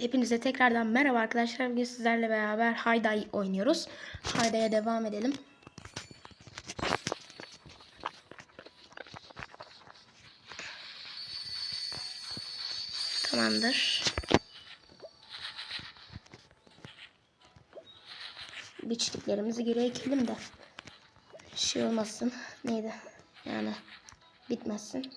Hepinize tekrardan merhaba arkadaşlar. Bugün sizlerle beraber Hayday oynuyoruz. Hayday'a devam edelim. Tamamdır. Biçtiklerimizi geri ekelim de şey olmasın. Neydi? Yani bitmesin.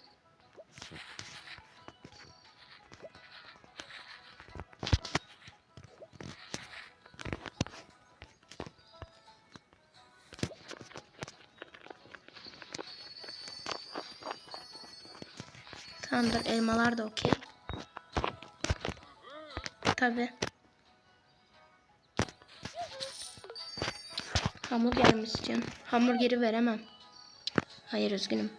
Tamamdır elmalar da okey. Tabi. Hamburger mi istiyorsun? Hamburgeri veremem. Hayır üzgünüm.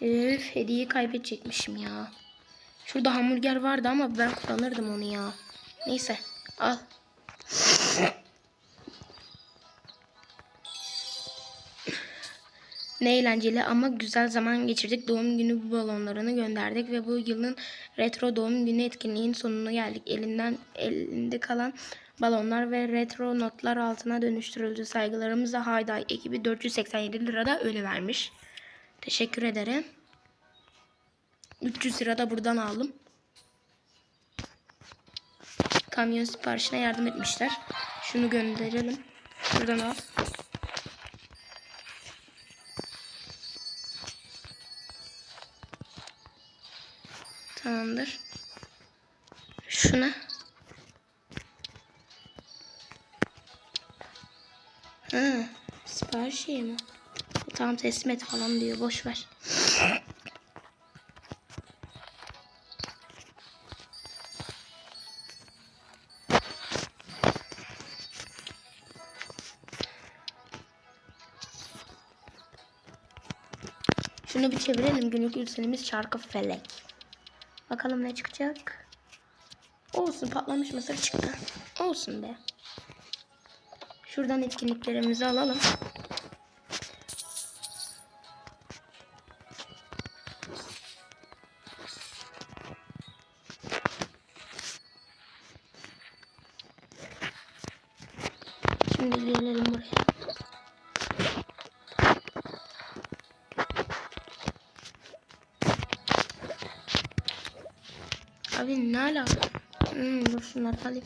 Üf hediyeyi kaybedecekmişim ya. Şurada hamburger vardı ama ben kullanırdım onu ya. Neyse al. Ne eğlenceli ama güzel zaman geçirdik. Doğum günü balonlarını gönderdik ve bu yılın retro doğum günü etkinliğin sonuna geldik. Elinden elinde kalan balonlar ve retro notlar altına dönüştürüldü. Saygılarımızla Hayday ekibi 487 lirada öyle vermiş. Teşekkür ederim. 300 lira da buradan aldım. Kamyon siparişine yardım etmişler. Şunu gönderelim. Buradan al. Tamamdır. Şuna. Ha, sipariş şey mi? Tamam teslim et falan diyor. Boş ver. Şunu bir çevirelim. Günlük ülsenimiz çarkı felek. Bakalım ne çıkacak. Olsun patlamış mısır çıktı. Olsun be. Şuradan etkinliklerimizi alalım. Şimdi gelelim buraya. Abi ne alaka? Hmm, dur şunları alayım.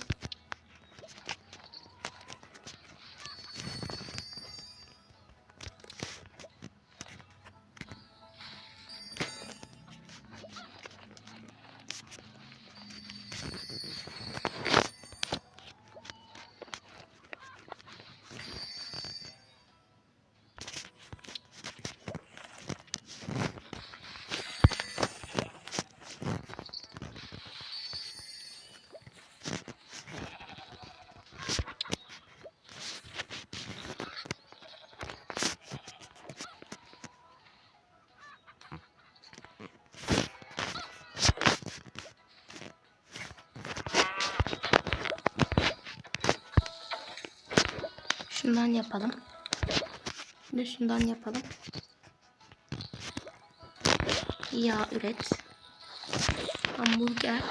Şundan yapalım. De şundan yapalım. Yağ üret. Hamburger.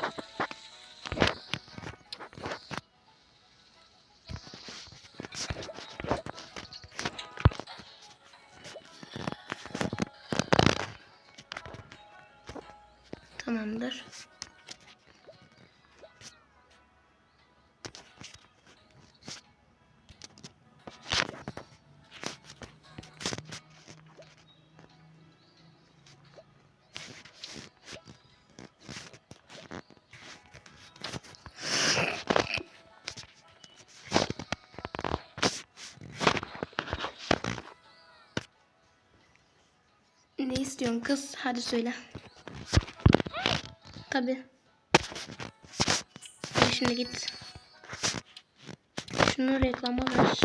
Tamamdır. İstiyorsun kız? Hadi söyle. Tabi. Şimdi git. Şunu reklama ver.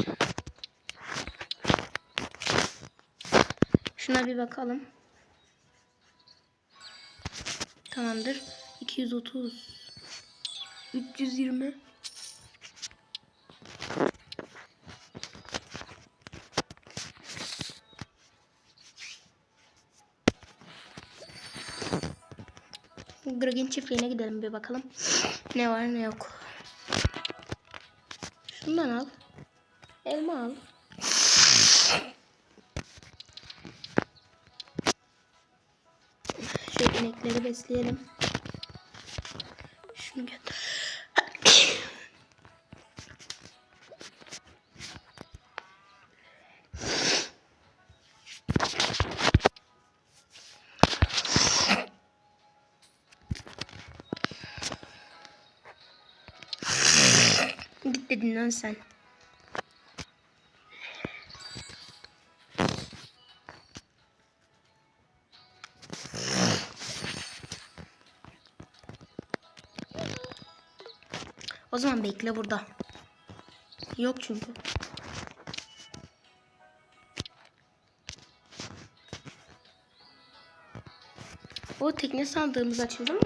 Şuna bir bakalım. Tamamdır. 230. 320. Greg'in çiftliğine gidelim bir bakalım. Ne var ne yok. Şundan al. Elma al. Şöyle inekleri besleyelim. Şunu götür. Git dedin lan sen. O zaman bekle burada. Yok çünkü. O tekne sandığımız açıldı mı?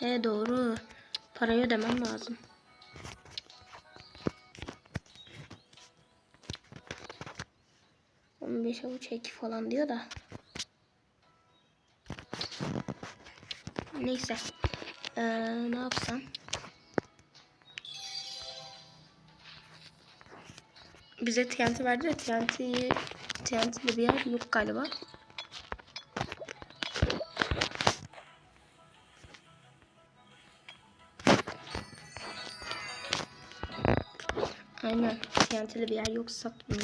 He doğru. Parayı ödemem lazım. On beş avuç eki falan diyor da. Neyse. Ee, ne yapsam? Bize TNT verdi de TNT'yi TNT'li bir yer yok galiba. Aynen. TNT'li bir yer yok satmıyor.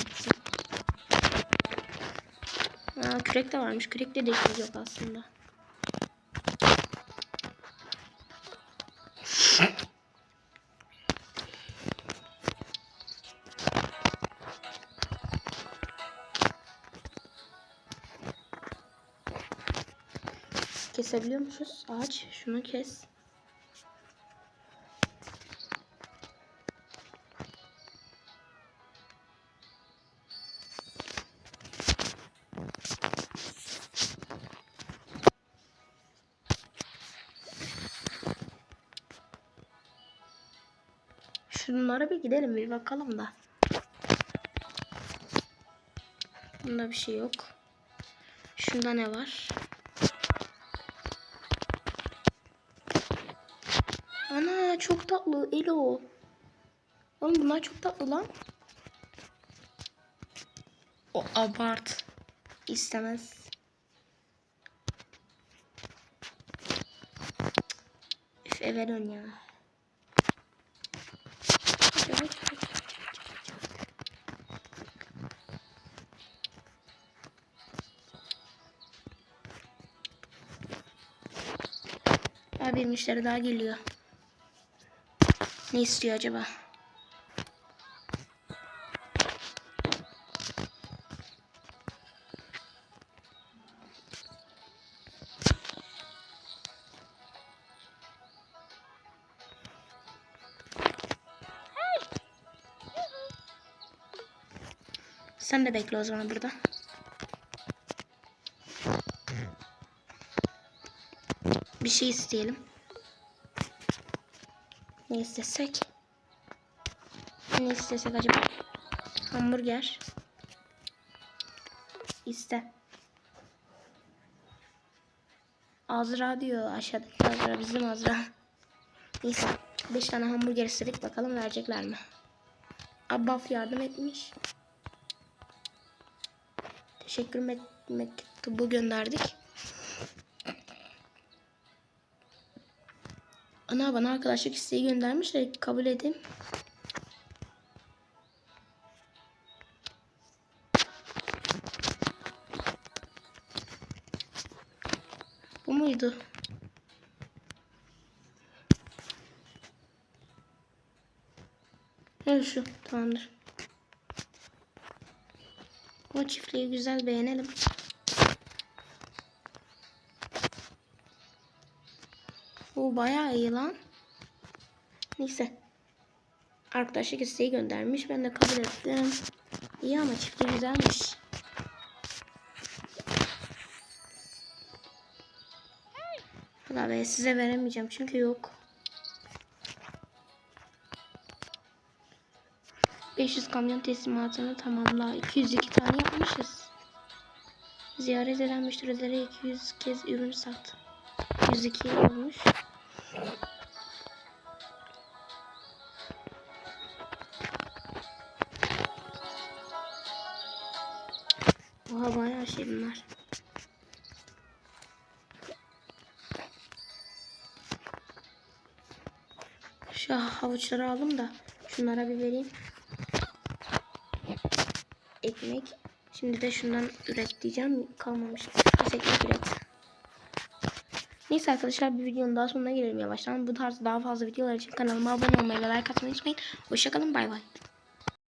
Aa, kürek de varmış. Kürekte de işimiz yok aslında. Kesebiliyormuşuz. Ağaç şunu kes. Şunlara bir gidelim bir bakalım da. Bunda bir şey yok. Şunda ne var? Ana çok tatlı Elo. Oğlum bunlar çok tatlı lan. O abart. İstemez. Üf eve dön ya. Abi müşteri daha geliyor. Ne istiyor acaba? Sen de bekle o zaman burada. Bir şey isteyelim. Ne istesek? Ne istesek acaba? Hamburger. İste. Azra diyor aşağıdaki Azra bizim Azra. Neyse 5 tane hamburger istedik bakalım verecekler mi? Abbaf yardım etmiş. Teşekkür met- mektubu gönderdik. Ana bana arkadaşlık isteği göndermiş de kabul edeyim. Bu muydu? Evet şu tamamdır. O çiftliği güzel beğenelim. Bu bayağı iyi lan. Neyse. Arkadaşlık isteği göndermiş. Ben de kabul ettim. İyi ama çiftliği güzelmiş. Valla be size veremeyeceğim çünkü yok. 500 kamyon teslimatını tamamla. 202 tane yapmışız. Ziyaret eden müşterilere 200 kez ürün sat. 102 olmuş. Oha bayağı şey bunlar. Şu havuçları aldım da şunlara bir vereyim. Ekmek. Şimdi de şundan üret diyeceğim. Kalmamış. Biz ekmek üret. Neyse arkadaşlar bir videonun daha sonuna gelelim yavaştan. Bu tarz daha fazla videolar için kanalıma abone olmayı ve like atmayı unutmayın. Hoşçakalın bay bay.